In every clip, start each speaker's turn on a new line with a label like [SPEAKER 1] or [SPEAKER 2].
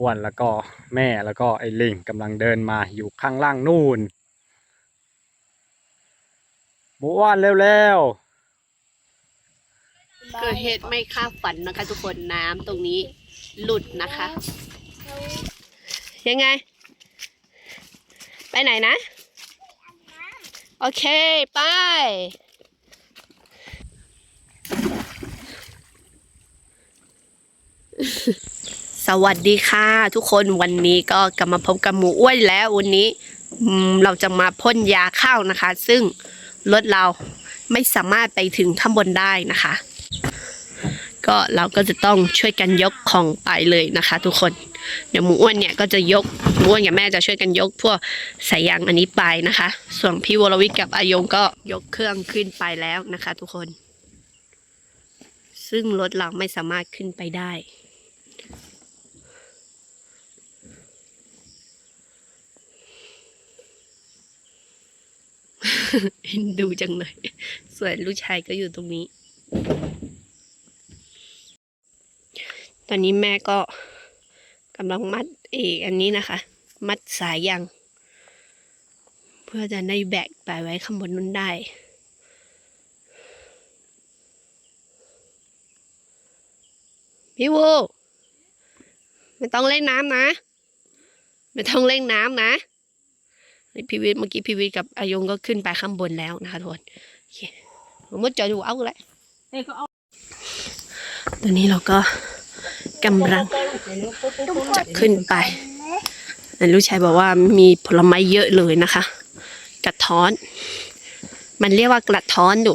[SPEAKER 1] อ้วนแล้วก็แม่แล้วก็ไอ้ลิงกำลังเดินมาอยู่ข้างล่างนู่นหมูอ้วนเร็ว
[SPEAKER 2] เกิดเหตุไม่คาดฝันนะคะ ทุกคนน้ำตรงนี้หลุดนะคะ ยังไง ไปไหนนะ โอเค ไป สวัสดีค่ะ ทุกคนวันนี้ก็กลับมาพบกับหมูอ้วนแล้ววันนี้เราจะมาพ่นยาข้าวนะคะ ซึ่งรถเราไม่สามารถไปถึงข้างบนได้นะคะ ก็เราก็จะต้องช่วยกันยกของไปเลยนะคะ ทุกคนเดี๋ยวหมูอ้วนเนี่ยก็จะยกหมูอ้วนกับแม่จะช่วยกันยกพวกสายยางอันนี้ไปนะคะ ส่วนพี่วรวิทย์กับอายงก็ยกเครื่องขึ้นไปแล้วนะคะ ทุกคน ซึ่งรถเราไม่สามารถขึ้นไปได้ เอ็นดูจังเลยส่วนลูกชายก็อยู่ตรงนี้ ตอนนี้แม่ก็กำลังมัดเอกอันนี้นะคะ มัดสายยางเพื่อจะได้แบกไปไว้ข้างบนนู้นได้พี่วูไม่ต้องเล่นน้ำนะ ไม่ต้องเล่นน้ำนะ พี่วิทย์เมื่อกี้พี่วิทย์กับอายงก็ขึ้นไปข้างบนแล้วนะคะทุกคนโอเคผมดจอดูเอาเลยตอนนี้เราก็กำลังจะขึ้นไปแต่ลูกชายบอกว่ามีผลไม้เยอะเลยนะคะ กระท้อน มันเรียกว่ากระท้อนดุ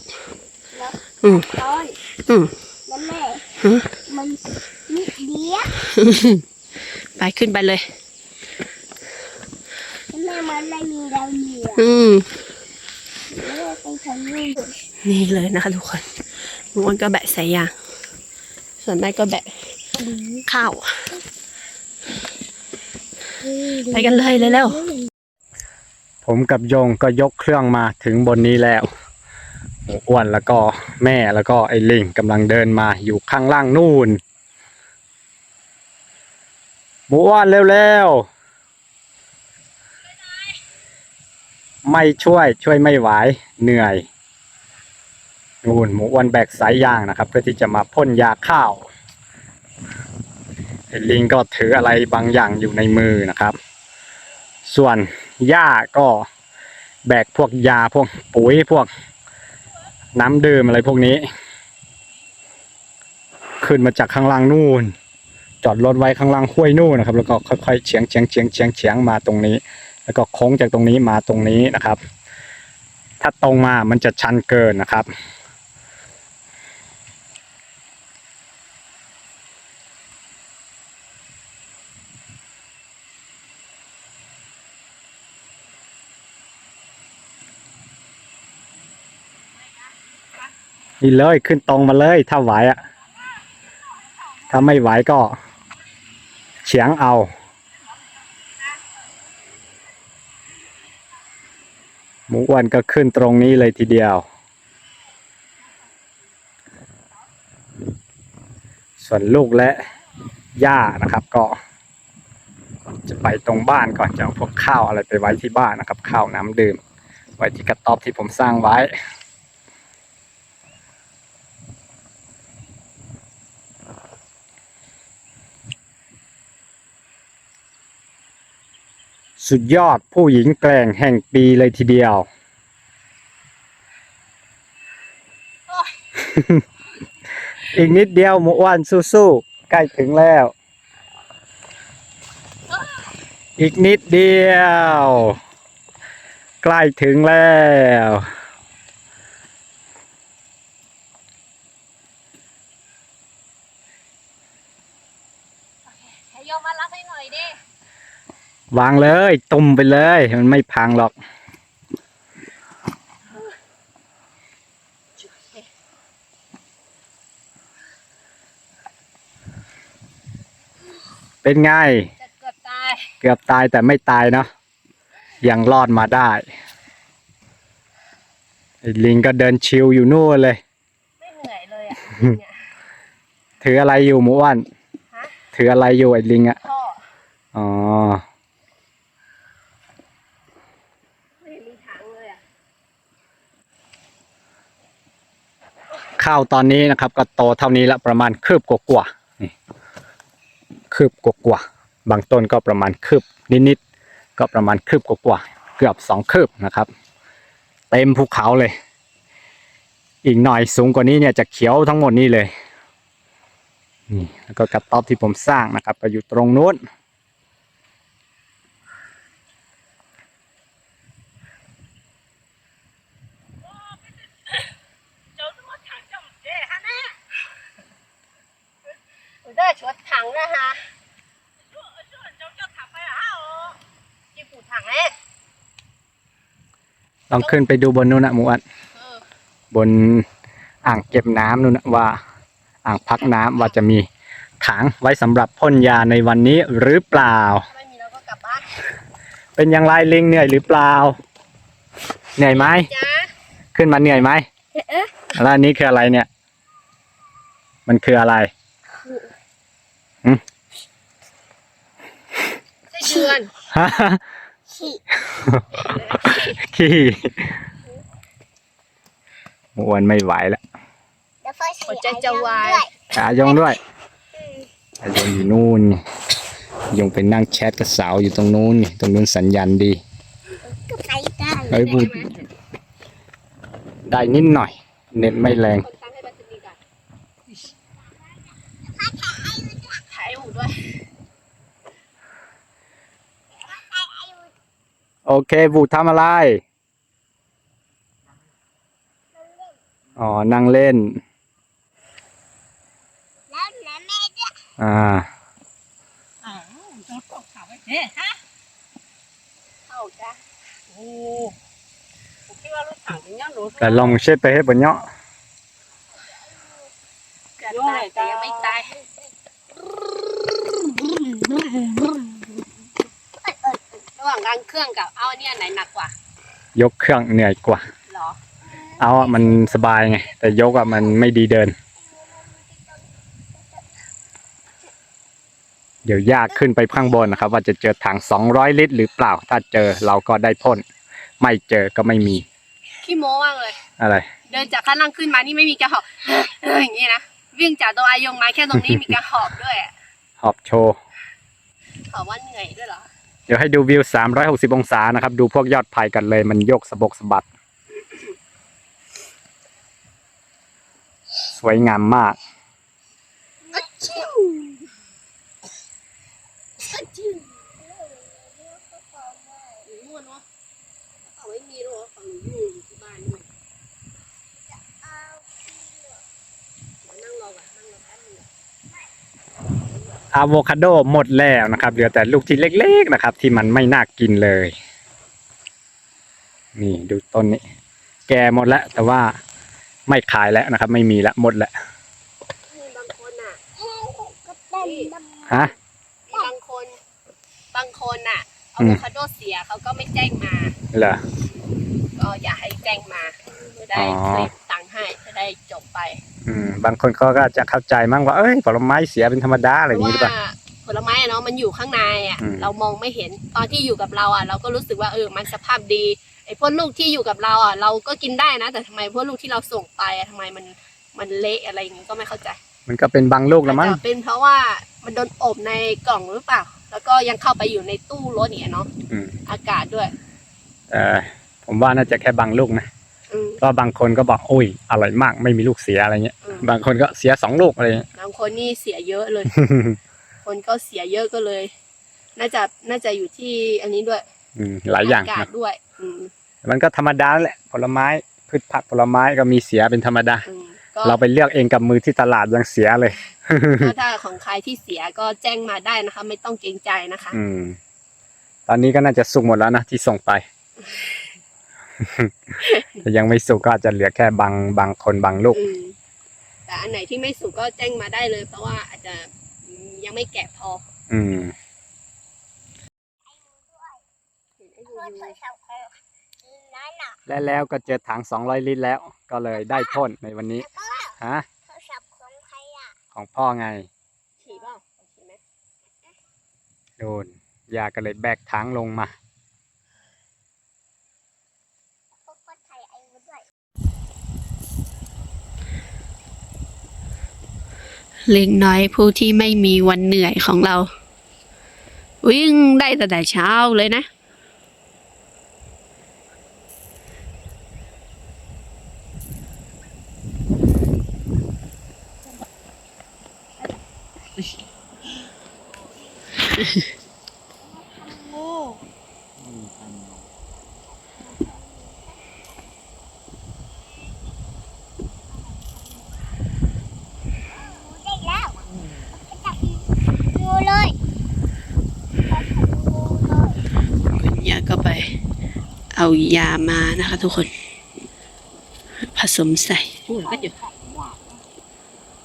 [SPEAKER 2] อืม
[SPEAKER 3] ต้น
[SPEAKER 2] อืม
[SPEAKER 3] แล้วแม่
[SPEAKER 2] ฮะ
[SPEAKER 3] มันนิดเดียว
[SPEAKER 2] ไปขึ้นไปเลย
[SPEAKER 3] แล้วแม่มันไม่มีดาวเหนือ
[SPEAKER 2] อืม
[SPEAKER 3] แม่ไปทางนู้น
[SPEAKER 2] นี่เลยนะคะทุกคนลุงอ้วนก็แบะสายยาง ส่วนแม่ก็แบะข้าว ไปกันเลยเร็ว
[SPEAKER 1] ๆผมกับโยงก็ยกเครื่องมาถึงบนนี้แล้วหมูอ้วนแล้วก็แม่แล้วก็ไอ้ลิงกำลังเดินมาอยู่ข้างล่างนู่นหมูอ้วนเร็วๆ ไม่ช่วยช่วยไม่ไหวเหนื่อยนู่นหมูอ้วนแบกสายยางนะครับ เพื่อที่จะมาพ่นยาข้าวไอ้ลิงก็ถืออะไรบางอย่างอยู่ในมือนะครับ ส่วนย่าก็แบกพวกยาพวกปุ๋ยพวกน้ำดื่มอะไรพวกนี้ ขึ้นมาจากข้างล่างนู่น จอดรถไว้ข้างล่างห้วยนู่นนะครับ แล้วก็ค่อยๆเฉียงเฉียงเฉียงเฉียงเฉียงมาตรงนี้ แล้วก็โค้งจากตรงนี้มาตรงนี้นะครับ ถ้าตรงมามันจะชันเกินนะครับ นี่เลยขึ้นตรงมาเลยถ้าไหวอะถ้าไม่ไหวก็เฉียงเอา มูอ้วนก็ขึ้นตรงนี้เลยทีเดียว ส่วนลูกและย่านะครับ ก็ จะไปตรงบ้านก่อนจะเอาพวกข้าวอะไรไปไว้ที่บ้านนะครับ ข้าวน้ำดื่ม ไว้ที่กระต๊อบที่ผมสร้างไว้ สุดยอดผู้หญิงแกล่งแห่งปีเลยทีเดียว อีกนิดเดียวหมูอ้วนสู้ๆใกล้ถึงแล้ว อีกนิดเดียว ใกล้ถึงแล้ว
[SPEAKER 2] ให้โยมมารับให้หน่อยดิ
[SPEAKER 1] วางเลยตุ่มไปเลย มันไม่พังหรอก เป็นไง
[SPEAKER 2] จะเกือบตาย
[SPEAKER 1] เกือบตายแต่ไม่ตายเนาะยังรอดมาได้ไอ้ลิงก็เดินชิวอยู่นู่นเลย
[SPEAKER 2] ไม่เหนื่อยเลยอะเนี่ย
[SPEAKER 1] ถืออะไรอยู่หมูอ้วน
[SPEAKER 2] ฮะ
[SPEAKER 1] ถืออะไรอยู่ไอ้ลิงอะ
[SPEAKER 2] พ่อ
[SPEAKER 1] อ๋อ
[SPEAKER 2] ไม่มีทางเลยอะ
[SPEAKER 1] ข้าวตอนนี้นะครับ ก็โตเท่านี้ละประมาณคืบกว่าๆนี่คืบกว่าๆบางต้นก็ประมาณคืบนิดๆก็ประมาณคืบกว่าๆเกือบสองคืบนะครับเต็มภูเขาเลย อีกหน่อยสูงกว่านี้เนี่ยจะเขียวทั้งหมดนี่เลยนี่แล้วก็กระต๊อบที่ผมสร้างนะครับ ก็อยู่ตรงนู้น
[SPEAKER 2] เด้อชดถังนะฮะที่ปูถังเอ๊ะ
[SPEAKER 1] ลองขึ้นไปดูบนนู้นนะหมูอัด
[SPEAKER 2] เออบ
[SPEAKER 1] นอ่างเก็บน้ำนู่นนะว่า อ่างพักน้ำว่าจะมีถังไว้สำหรับพ่นยาในวันนี้หรือเปล่า
[SPEAKER 2] ถ้าไม่มีเราก็กลับบ้าน
[SPEAKER 1] เป็นอย่างไรลิงเหนื่อยหรือเปล่า เหนื่อยไหม
[SPEAKER 2] จ้า
[SPEAKER 1] ขึ้นมาเหนื่อยไหม
[SPEAKER 2] เอ๊ะ
[SPEAKER 1] แล้วอันนี้คืออะไรเนี่ย มันคืออะไร
[SPEAKER 2] ไส้เดือน
[SPEAKER 1] ฮะ
[SPEAKER 3] ฉีก
[SPEAKER 1] ขี้หมูอ้วนไม่ไหวแล้ว
[SPEAKER 3] แล้วก็ฉีก
[SPEAKER 2] หัวใจจะวาย
[SPEAKER 3] ด้วย
[SPEAKER 1] อายงด้วยอายงอยู่นู่นนี่ยงไปนั่งแชทกับสาวอยู่ตรงนู้นนี่ตรงนู้นสัญญาณดี
[SPEAKER 3] ก็ไปได้
[SPEAKER 1] เฮ้ยบุญได้นิดหน่อย เน็ตไม่แรง
[SPEAKER 2] คนตั้งให้บัสนีก่อนถ่ายหูด้วย
[SPEAKER 1] โอเคบูทำอะไร อ๋อ นั่งเล่น
[SPEAKER 3] แล้วนะแม่ด้วย
[SPEAKER 1] อ่า
[SPEAKER 2] อ้าวจอดตกเขาไว้เฮ้ฮะเข้าจ้ะโอ้ผมคิดว่ารถถังเป็นย่างหนู
[SPEAKER 1] แต่ลองเช็ดไปให้บนเนาะ
[SPEAKER 2] จะตายแต่ยังไม่ตาย ระหว่างกลางเครื่องกับเอาเนี่ยไหนหนักกว่า
[SPEAKER 1] ยกเครื่องเหนื่อยกว่า
[SPEAKER 2] เหรอ
[SPEAKER 1] เอาอะมันสบายไง แต่ยกอะมันไม่ดีเดิน เดี๋ยวยากขึ้นไปข้างบนนะครับ ว่าจะเจอถัง 200 ลิตรหรือเปล่า ถ้าเจอเราก็ได้พ่น ไม่เจอก็ไม่มี
[SPEAKER 2] ขี้โม้มากเลย
[SPEAKER 1] อะไร
[SPEAKER 2] เดินจากข้างล่างขึ้นมานี่ไม่มีกระหอบ อย่างนี้นะ วิ่งจากตัวอายงมาแค่ตรงนี้มีกระหอบด้วยอะ
[SPEAKER 1] หอบโชว์
[SPEAKER 2] หอบว่าเหนื่อยด้วยเหรอ
[SPEAKER 1] เดี๋ยวให้ดูวิว 360 องศานะครับ ดูพวกยอดไผ่กันเลย มันโยกสะบกสะบัด สวยงามมาก
[SPEAKER 2] อชิวอะชิวม่วนวะเอาไม่มีหรอฝั่งอยู่ที่บ้านด้วยเดี๋ยวนั่งรอก่อนนั่งรอแป๊บนึง
[SPEAKER 1] อะโวคาโดหมดแล้วนะครับ เหลือแต่ลูกที่เล็ก ๆนะครับ ที่มันไม่น่ากินเลย นี่ดูต้นนี้ แก่หมดแล้ว แต่ว่าไม่ขายแล้วนะครับ ไม่มีแล้วหมดแล้ว
[SPEAKER 2] มีบางคนอะ
[SPEAKER 3] ก็เต้นดำ
[SPEAKER 1] ฮะ
[SPEAKER 2] มีบางคน บางคนอะ
[SPEAKER 1] อื
[SPEAKER 2] อะ
[SPEAKER 1] ม
[SPEAKER 2] โวคาโดเสียเขาก็ไม่แจ้งมา
[SPEAKER 1] เหรอ
[SPEAKER 2] ก็อย่าให้แจ้งมาจะได้
[SPEAKER 1] อ๋อ
[SPEAKER 2] คลิปตังค์ให้จะ ได้จบไป
[SPEAKER 1] อืมบางคนเขาก็จะเข้าใจมั้งว่าเอ้ยผลไม้เสียเป็นธรรมดาอะไรอ
[SPEAKER 2] เพ
[SPEAKER 1] ย่าง
[SPEAKER 2] ราะ
[SPEAKER 1] นี้หรือเป
[SPEAKER 2] ว่า
[SPEAKER 1] ล่า
[SPEAKER 2] ผลไม้อะเนาะมันอยู่ข้างในอะ
[SPEAKER 1] อืม
[SPEAKER 2] เรามองไม่เห็นตอนที่อยู่กับเราอะ เราก็รู้สึกว่าเออมันสภาพดีไอ้พวกลูกที่อยู่กับเราอะ เราก็กินได้นะ แต่ทำไมพวกลูกที่เราส่งไปอะทำไมมันมันเละอะไรอย่างงี้ก็ไม่เข้าใจ
[SPEAKER 1] มันก็เป็นบางลูกละมั้ง
[SPEAKER 2] อาจจะเป็นเพราะว่ามันโดนอบในกล่องหรือเปล่า แล้วก็ยังเข้าไปอยู่ในตู้รถเนี่ยเนาะ
[SPEAKER 1] อืม
[SPEAKER 2] อากาศด้วย
[SPEAKER 1] แต่ผมว่าน่าจะแค่บางลูกนะ
[SPEAKER 2] อืม
[SPEAKER 1] เพราะบางคนก็บอกโอ้ยอร่อยมากไม่มีลูกเสียอะไรเงี้ย
[SPEAKER 2] อืม
[SPEAKER 1] บางคนก็เสียสองลูกอะไรเงี้ย
[SPEAKER 2] บางคนนี่เสียเยอะเลย คนก็เสียเยอะก็เลย น่าจะน่าจะอยู่ที่อันนี้ด้วย
[SPEAKER 1] อืมหลายอย่าง
[SPEAKER 2] อากาศ
[SPEAKER 1] นะ
[SPEAKER 2] ด้วย อืม
[SPEAKER 1] มันก็ธรรมดาแหละผลไม้พืชผักผลไม้ก็มีเสียเป็นธรรมดา
[SPEAKER 2] อืมก็
[SPEAKER 1] เราไปเลือกเองกับมือที่ตลาดยังเสียเลย
[SPEAKER 2] ก็ถ้าของใครที่เสียก็แจ้งมาได้นะคะ ไม่ต้องเกรงใจนะคะ
[SPEAKER 1] อืม ตอนนี้ก็น่าจะสุกหมดแล้วนะที่ส่งไป แต่ยังไม่สุกก็อาจจะเหลือแค่บางบางคนบางลูก
[SPEAKER 2] อืมแต่อันไหนที่ไม่สุกก็แจ้งมาได้เลย เพราะว่าอาจจะยังไม่แกะพอ
[SPEAKER 1] อืม
[SPEAKER 2] เห็นไอ้
[SPEAKER 3] เพื่อ
[SPEAKER 2] ยู
[SPEAKER 3] เธอชอบเออนั่นน่ะ
[SPEAKER 1] และแล้วก็เจอถัง200ลิตรแล้ว ก็เลยได้พ่นในวันนี้
[SPEAKER 3] แล้วก็
[SPEAKER 1] ฮะ
[SPEAKER 3] โทรศัพท์ของใครอะ
[SPEAKER 1] ของพ่อไง
[SPEAKER 2] ฉี่เปล่าฉี่ไหม
[SPEAKER 1] โดนยาก็เลยแบกถังลงมา
[SPEAKER 3] พวกก็ถ่ายไอ้วุ้นด้วย
[SPEAKER 2] เล็กน้อยผู้ที่ไม่มีวันเหนื่อยของเรา วิ่งได้ตั้งแต่เช้าเลยนะ
[SPEAKER 3] ได้แล้วจับงูเลยจับงูเลย
[SPEAKER 2] คุณย่าก็ไป เอายามานะคะ ทุกคน ผสมใส่
[SPEAKER 3] เอาจับยาก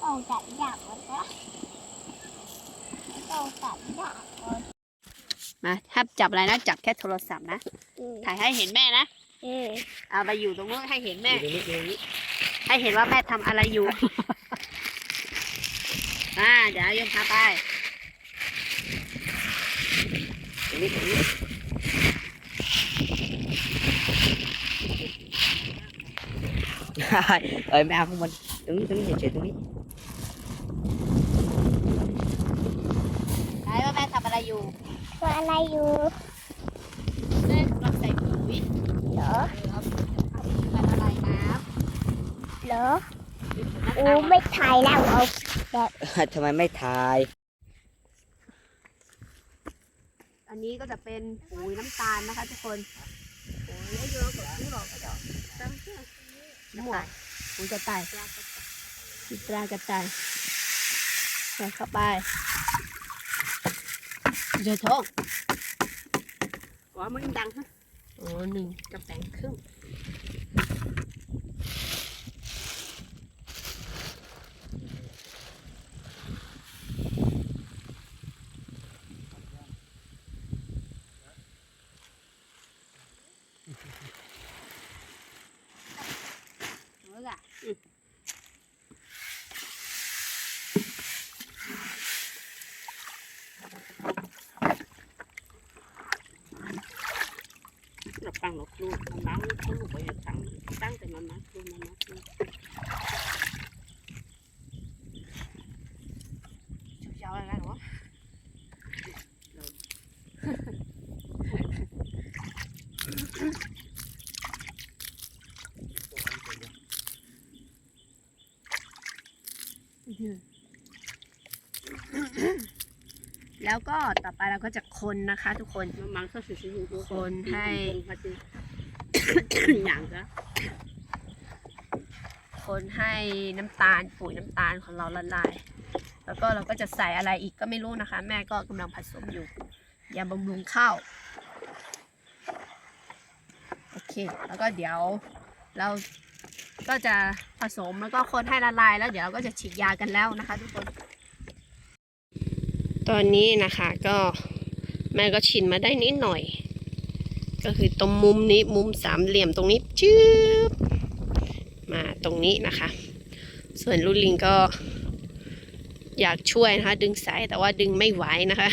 [SPEAKER 3] เอาจับยากหมดแล้วเอาจับยากหมด
[SPEAKER 2] มาถ้าจับอะไรนะ จับแค่โทรศัพท์นะ
[SPEAKER 3] อืม
[SPEAKER 2] ถ่ายให้เห็นแม่นะ
[SPEAKER 3] อืม
[SPEAKER 2] เอาไปอยู่ตรงนู้นให้เห็นแม่ ให้เห็นว่าแม่ทำอะไรอยู่อ่าเดี๋ยวยมพาไป
[SPEAKER 4] เอ้ยไม่เอาข้างบนตรงนี้ตรงนี้เฉยๆตรงนี้
[SPEAKER 2] ไหนว่าแม่ทำอะไรอยู่
[SPEAKER 3] ตัวอะไรอยู่
[SPEAKER 2] แม่กำลังใส่ปุ๋ย
[SPEAKER 3] เหรอ
[SPEAKER 2] เออเอาปุ๋ยเอาปุ๋ยมาละลายน้
[SPEAKER 3] เหรอำอูไม่ถ่ายแล้วเอา
[SPEAKER 4] ทำไมไม่ถ่าย
[SPEAKER 2] อันนี้ก็จะเป็นปุ๋ยน้ำตาลนะคะทุกคนปุ๋ยเยอะกว่าที่บอกก็จะ หมวกปุ๋ยกระต่ายปุ๋ยตรากระต่ายใส่เข้าไปเดี๋ยวท้องว่ามันดังฮะโอ้หนึ่งกับแปงครึ่ง เมื่ออะ เราปังเราครูมันน้ำเขาลูกไปตั้งตั้งแต่มันมาครูมันมาครูชุบยาวอะไรหรอ แล้วก็ต่อไปเราก็จะคนนะคะ ทุกคน
[SPEAKER 4] มันก็สุดๆ
[SPEAKER 2] คนให้
[SPEAKER 4] อย่างก็
[SPEAKER 2] คนให้น้ำตาลปุ๋ยน้ำตาลของเราละลาย แล้วก็เราก็จะใส่อะไรอีกก็ไม่รู้นะคะ แม่ก็กำลังผสมอยู่ยาบำรุงข้าวโอเค แล้วก็เดี๋ยวเราก็จะผสมแล้วก็คนให้ละลาย แล้วเดี๋ยวเราก็จะฉีดยากันแล้วนะคะ ทุกคน ตอนนี้นะคะก็แม่ก็ฉีดมาได้นิดหน่อย ก็คือตรงมุมนี้มุมสามเหลี่ยมตรงนี้จื๊บมาตรงนี้นะคะ ส่วนลูลิงก็อยากช่วยนะคะ ดึงสายแต่ว่าดึงไม่ไหวนะคะ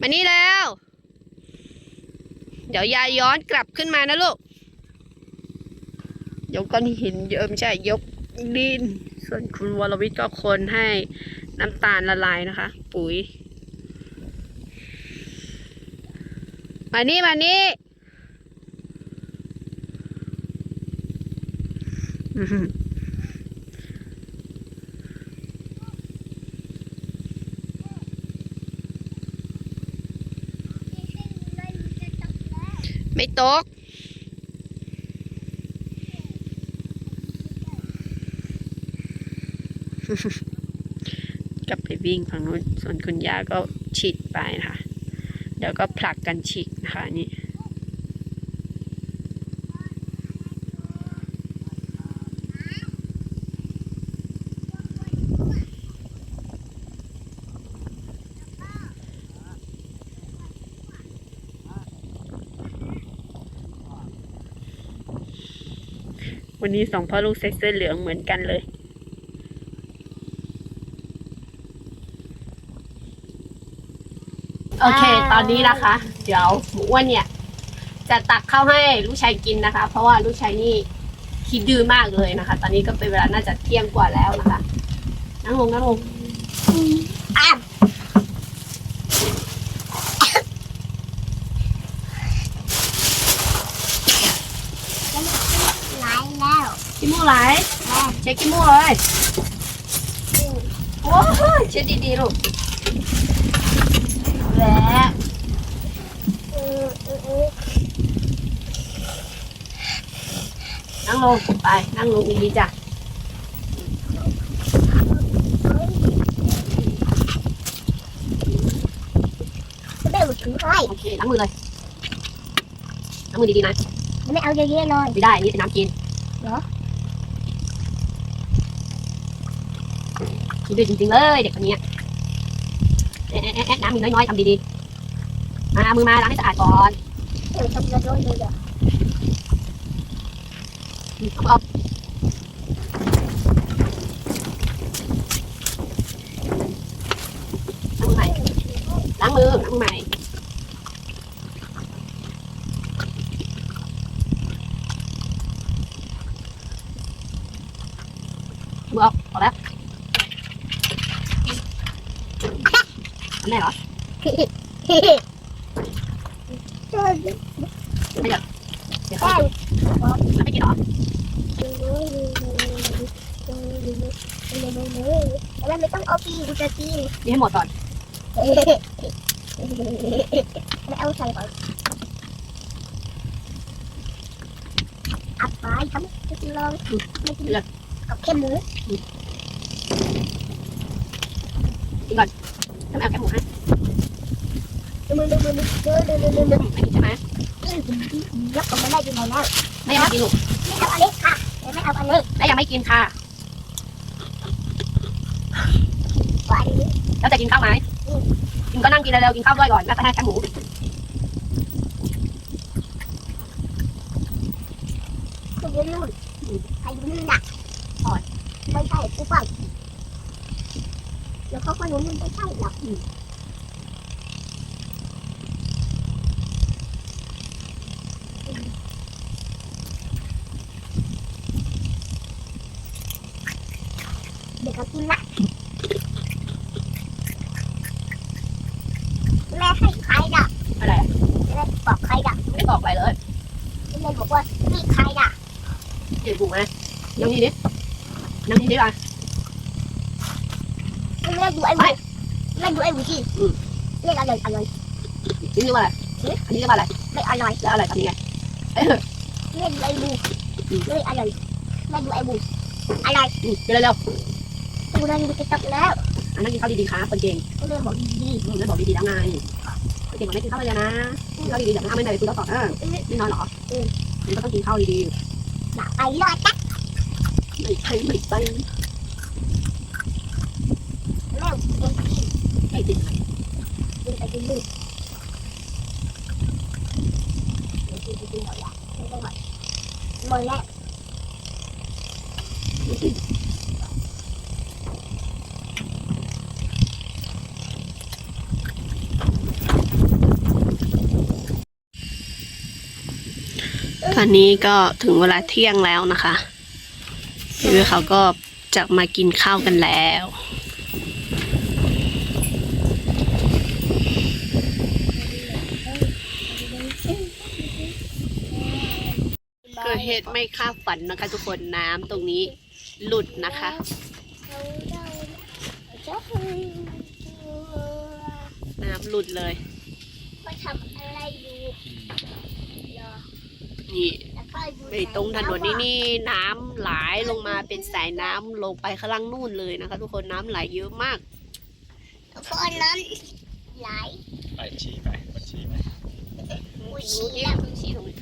[SPEAKER 2] มานี่แล้ว เดี๋ยวยายย้อนกลับขึ้นมานะลูกยกก้อนหินเยอะไม่ใช่ยกดินส่วนคุณวรวิทย์ก็คนให้ น้ำตาลละลายนะคะ ปุ๋ย มานี่มานี่อื้อหือไม่ตก กลับไปวิ่งฝั่งนู้นส่วนคุณย่าก็ฉีดไปนะคะเดี๋ยวก็ผลักกันฉีกนะคะนนี่วันนี้สองพ่อลูกใส่เสื้อเหลืองเหมือนกันเลย โอเค ตอนนี้นะคะ เดี๋ยวหมูอ้วนเนี่ย จะตักข้าวให้ลูกชายกินนะคะ เพราะว่าลูกชายนี่คิดดื้อมากเลยนะคะ ตอนนี้ก็เป็นเวลาน่าจะเที่ยงกว่าแล้วนะคะ นั่งลงนั่งลง
[SPEAKER 3] อ้าวไหลแล้ว
[SPEAKER 2] ขี้มูกไหลเช็ดขี้มูกเลย โอ้ยเช็ดดีๆลูก และ
[SPEAKER 3] เออเออเออ
[SPEAKER 2] นั่งลงไป นั่งลงดีๆจ้ะ
[SPEAKER 3] ไม่เอาถือให้
[SPEAKER 2] โอเคล้างมือเลยล้างมือดีๆนะ
[SPEAKER 3] ไม่เอาเยอะๆเลย
[SPEAKER 2] ไม่ได้นี่เป็นน้ำกิน
[SPEAKER 3] เหรอ
[SPEAKER 2] คิดดื้อจริงๆเลยเด็กคนนี้ น้ำมีน้อยๆทำดีๆมามือมาล้างให้สะอาดก่อน
[SPEAKER 3] เออทำเยอะๆเลยอะ
[SPEAKER 2] เอาเอาล้างมือใหม่ล้างมือล้างมือใหม่ มือออกพอแล้วทำได้เหรอ
[SPEAKER 3] เฮ้ย
[SPEAKER 2] เดี๋ยวเขาแล้วไม่กินเหรอ
[SPEAKER 3] แล้วไม่ต้องเอาปีกูจะกิน
[SPEAKER 2] นี่ให้หมดก่อน
[SPEAKER 3] ไม่เอาใส่ก่อนอัดไปทำจะกินลองไม่กินกับเข้มหมู
[SPEAKER 2] ทำไมเอาแค่หมูให้
[SPEAKER 3] ดูมือดูมือดูดูดูดูดู
[SPEAKER 2] ไม่กินใช่ไหม
[SPEAKER 3] ยับออกมาได้ยังไงแล้ว
[SPEAKER 2] ไม่อยากกินลูก
[SPEAKER 3] ไม่เอาอันเล็กค่ะไม่เอาอันเล็ก
[SPEAKER 2] แม่ยังไม่กินค่ะ
[SPEAKER 3] กว่าอันนี้
[SPEAKER 2] แล้ว จะกินข้าวไหมกินก็นั่งกินเร็วๆกินข้าวด้วยก่อนแล้วก็ให้แค่หมู
[SPEAKER 3] คือยืนนู่นใครยืนหนักอ่อนไม่ใช่กูฟังแล้วเขาก็รู้มันไม่ใช่หรอกเดี๋ยวเขากินนะแม่ให้ใครด่ะ
[SPEAKER 2] อะไรอะ
[SPEAKER 3] แม่บอกใครด่ะ
[SPEAKER 2] ไม่บอกอะไรเลย
[SPEAKER 3] แม่บอกว่านี่ใครด่ะ
[SPEAKER 2] เดี๋ยวหมูมา นั่งนี่ดินั่งนี่ดิว่ะ
[SPEAKER 3] แม่ดูไอ้หมูแม่ดูไอ้หมูที่เรียกอร่อยอร่อย
[SPEAKER 2] นี่เรียกว่าอะไรอันนี้เรียกว่าอะไร
[SPEAKER 3] ไม่อร่อย
[SPEAKER 2] แล้วอะไรทำยังไง
[SPEAKER 3] แม่ดูไอ้หมูไม่อร่อยแม่ดูไอ้หมูอร่อย
[SPEAKER 2] อืมเร็ว
[SPEAKER 3] ดูนั่นดูติ๊กต็อกแล้ว
[SPEAKER 2] ๆอันนั้นกินข้าวดีๆครับคนเก่ง
[SPEAKER 3] ก็เลยบอกดี
[SPEAKER 2] อืมแล้วบอกดีๆแล้วไงคนเก่งมันไม่กินข้าวเลยนะกินข้าวดีๆเดี๋ยวมันทำไม่ได้คุณต้องตอบเออไม่นอนหรออืมมันก็ต้องกินข้าวดี
[SPEAKER 3] ๆหนักไปรอดจ้ะ
[SPEAKER 2] ๆ ไม่ใช่ไม่ใช่
[SPEAKER 3] แม่กิน
[SPEAKER 2] ไม่ติดไร
[SPEAKER 3] กินไปกินลูกกินนหมดละไม่ต้องหมดหมดแล้ว
[SPEAKER 2] ตอนนี้ก็ถึงเวลาเที่ยงแล้วนะคะ คือเขาก็จะมากินข้าวกันแล้วเกิดเหตุไม่คาดฝันนะคะทุกคนน้ำตรงนี้หลุดนะคะ น้ำหลุดเลย
[SPEAKER 3] เขาทำอะไรอยู่เหรอ
[SPEAKER 2] นี่
[SPEAKER 3] แล้วก็อยู่
[SPEAKER 2] ไปตรงถนนนี่นี่น้ำไหลลงมาเป็นสายน้ำลงไปข้างล่างนู่นเลยนะคะ ทุกคนน้ำไหลเยอะมาก
[SPEAKER 3] คนนั้นไหล
[SPEAKER 1] ไปชี้ไปกดชี้ไป
[SPEAKER 2] ชี้แล้
[SPEAKER 3] ว
[SPEAKER 2] ชี้ตรงนี้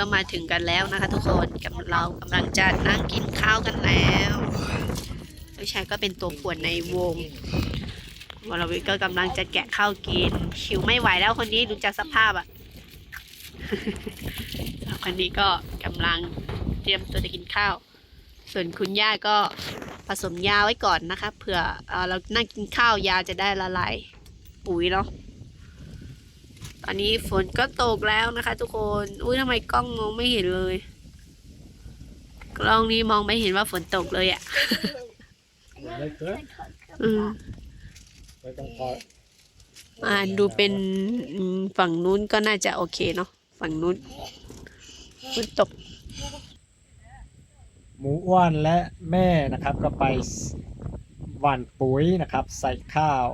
[SPEAKER 2] ก็มาถึงกันแล้วนะคะ ทุกคนกับเรากำลังจะนั่งกินข้าวกันแล้วลูกชายก็เป็นตัวป่วนในวงวรวิทย์ก็กำลังจะแกะข้าวกินชิวไม่ไหวแล้วคนนี้ดูจากสภาพอะ คนนี้ก็กำลังเตรียมตัวจะกินข้าว ส่วนคุณย่าก็ผสมยาไว้ก่อนนะคะเผื่อเอ่อเรานั่งกินข้าวยาจะได้ละลายปุ๋ยเนาะตอนนี้ฝนก็ตกแล้วนะคะ ทุกคนอุ้ยทำไมกล้องมองไม่เห็นเลย กล้องนี้มองไม่เห็นว่าฝนตกเลยอะ่ะ
[SPEAKER 1] ไม่เกิน
[SPEAKER 2] อืม
[SPEAKER 1] ไม่ต้องพอ
[SPEAKER 2] อ่าดูเป็นอืมฝั่งนู้นก็น่าจะโอเคเนาะ ฝั่งนู้นฝนตก
[SPEAKER 1] หมูอ้วนและแม่นะครับก็ไปหว่านปุ๋ยนะครับ ใส่ข้าว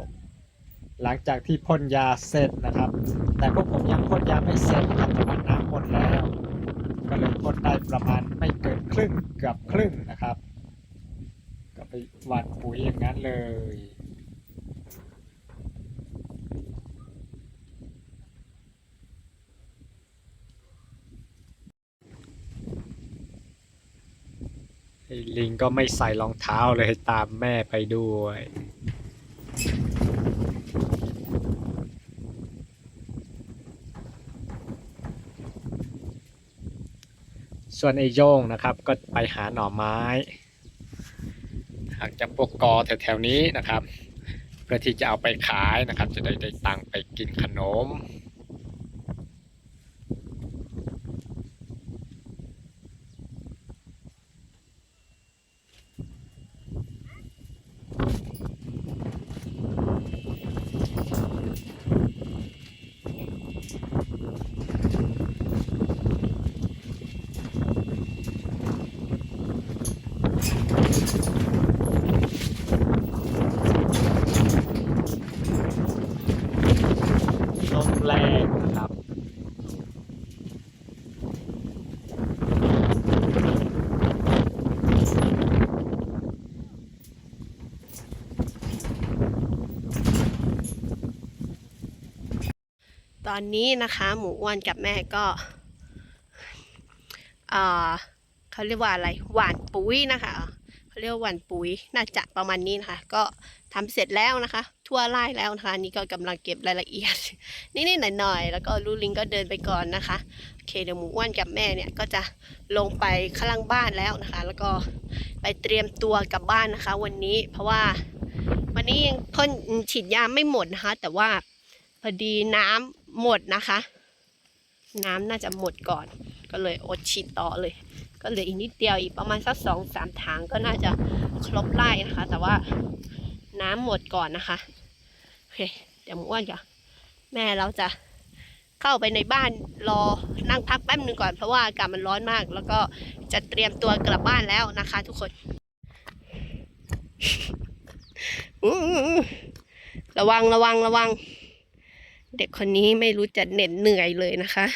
[SPEAKER 1] หลังจากที่พ่นยาเสร็จนะครับ แต่พวกผมยังพ่นยาไม่เสร็จนะครับเพระว่าน้ำหมดแล้ว ก็เลยพ่นได้ประมาณไม่เกินครึ่งเกือบครึ่งนะครับ ก็ไปหว่านปุ๋ยอย่างนั้นเลย ลิงก็ไม่ใส่รองเท้าเลยตามแม่ไปด้วย ส่วนไอ้โย่งนะครับก็ไปหาหน่อไม้หางจากพวกกอแถวๆนี้นะครับ เพื่อที่จะเอาไปขายนะครับ จะได้ได้ตังค์ไปกินขนม ลมแรงนะครับ
[SPEAKER 2] ตอนนี้นะคะ หมูอ้วนกับแม่ก็เขาเรียกว่าอะไรหว่านปุ๋ยนะคะเขาเรียกว่าหว่านปุ๋ยน่าจะประมาณนี้นะคะ ก็ทำเสร็จแล้วนะคะ ทั่วไร่แล้วนะคะนี่ก็กำลังเก็บรายละเอียดนิดๆหน่อยๆแล้วก็ลูลิงก็เดินไปก่อนนะคะโอเคเดี๋ยวหมูอ้วนกับแม่เนี่ยก็จะลงไปข้างล่างบ้านแล้วนะคะ แล้วก็ไปเตรียมตัวกลับบ้านนะคะ วันนี้เพราะว่าวันนี้ยังพ่นฉีดยาไม่หมดนะคะ แต่ว่าพอดีน้ำ หมดนะคะ น้ำน่าจะหมดก่อน ก็เลยอดฉีดต่อเลย ก็เหลืออีกนิดเดียวอีกประมาณสักสองสามถังก็น่าจะครบไร่นะคะ แต่ว่าน้ำหมดก่อนนะคะโอเคเดี๋ยวมอ้วนกับแม่เราจะเข้าไปในบ้านรอนั่งพักแป๊บนึงก่อนเพราะว่าอากาศมันร้อนมาก แล้วก็จะเตรียมตัวกลับบ้านแล้วนะคะ ทุกคนระวังระวังระวัง เด็กคนนี้ไม่รู้จะเหน็ดเหนื่อยเลยนะคะ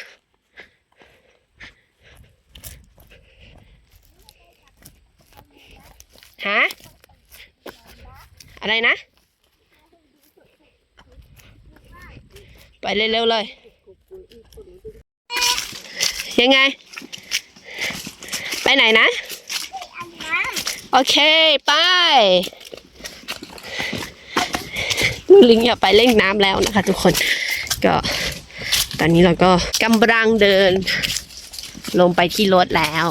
[SPEAKER 2] ฮะ อะไรนะ ไปเร็วๆเลย ยังไง ไปไหนนะ โอเค ไปลิงอย่าไปเล่นน้ำแล้วนะคะทุกคน ก็ ตอนนี้เราก็กำลังเดิน ลงไปที่รถแล้ว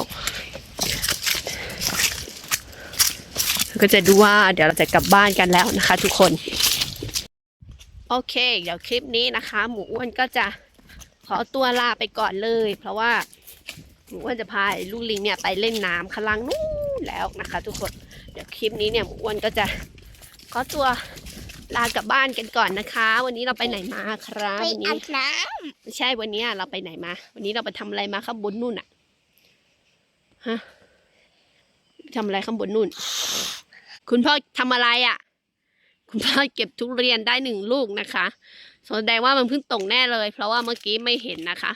[SPEAKER 2] ก็จะดูว่าเดี๋ยวเราจะกลับบ้านกันแล้วนะคะ ทุกคน โอเค เดี๋ยวคลิปนี้นะคะ หมูอ้วนก็จะขอตัวลาไปก่อนเลย เพราะว่าหมูอ้วนจะพาลูกลิงเนี่ยไปเล่นน้ำข้างล่างนู้นแล้วนะคะ ทุกคน เดี๋ยวคลิปนี้เนี่ยหมูอ้วนก็จะขอตัว ลากลับบ้านกันก่อนนะคะ วันนี้เราไปไหนมาครัำบ
[SPEAKER 3] ไป
[SPEAKER 2] วัน
[SPEAKER 3] อา
[SPEAKER 2] นี้
[SPEAKER 3] บน้
[SPEAKER 2] ไม่ใช่วันนี้เราไปไหนมา วันนี้เราไปทำอะไรมาข้างบนนู่นอะฮะทำอะไรข้างบนนู่น คุณพ่อทำอะไรอะ คุณพ่อเก็บทุเรียนได้หนึ่งลูกนะคะแสดงว่ามันเพิ่งตกแน่เลย เพราะว่าเมื่อกี้ไม่เห็นนะคะ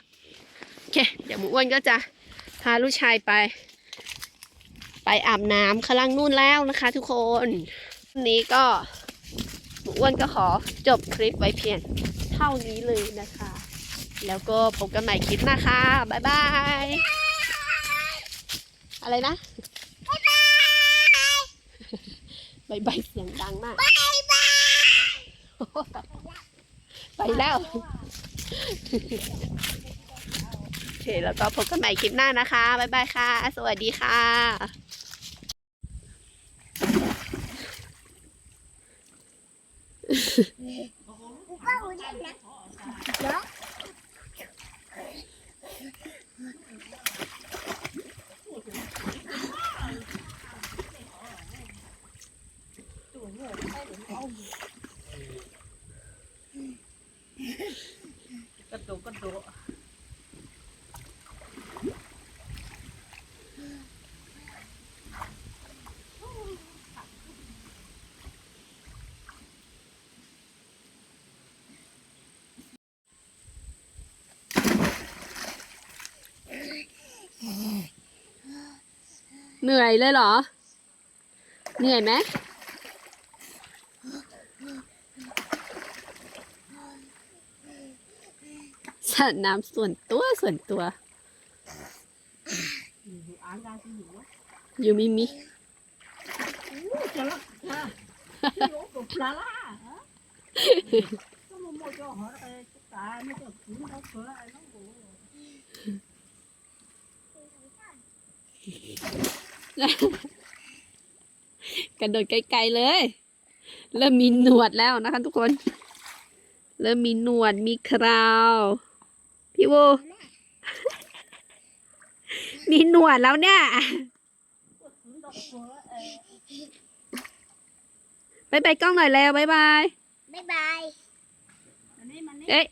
[SPEAKER 2] โอเคเดี๋ยวหมูอ้วนก็จะพาลูกชายไป ไปอาบน้ำข้างล่างนู่นแล้วนะคะ ทุกคนวันนี้ก็หมู อ้วนก็ขอจบคลิปไว้เพียงเท่านี้เลยนะคะ แล้วก็พบกันใหม่คลิปหน้าค่ะ บ๊ายบาย อะไรนะบายบาย เสียงดังมากำ
[SPEAKER 3] บายบาย
[SPEAKER 2] ไปแล้ว โอเค แล้วก็พบกันใหม่คลิปหน้านะคะ บ๊ายบายค่ะ สวัสดีค่ะ
[SPEAKER 3] ก็อุ่นน
[SPEAKER 2] เหนื่อยเลยเหรอ เหนื่อยไหมสระน้ำส่วนตัวส่วนตัว
[SPEAKER 5] อ่านได้ที่อยู่วะ
[SPEAKER 2] อยู่มิมิ
[SPEAKER 5] จะรักนะที่โอ้กับปลาล่าก็มันโมจะหออะ ไรตายไม่จะขุนเขาเผื่ออะไรน้องกู
[SPEAKER 2] กระโดดไกลๆเลย เริ่มมีหนวดแล้วนะคะทุกคน เริ่มมีหนวดมีคราว พี่โวมีหนวดแล้วเนี่ย
[SPEAKER 5] ขุนดอกเผื่อเออบา
[SPEAKER 2] ยบายกล้องหน่อยแล้วบายบาย
[SPEAKER 3] บ๊ายบาย
[SPEAKER 5] อันนี้มันนี่
[SPEAKER 2] เอ้ย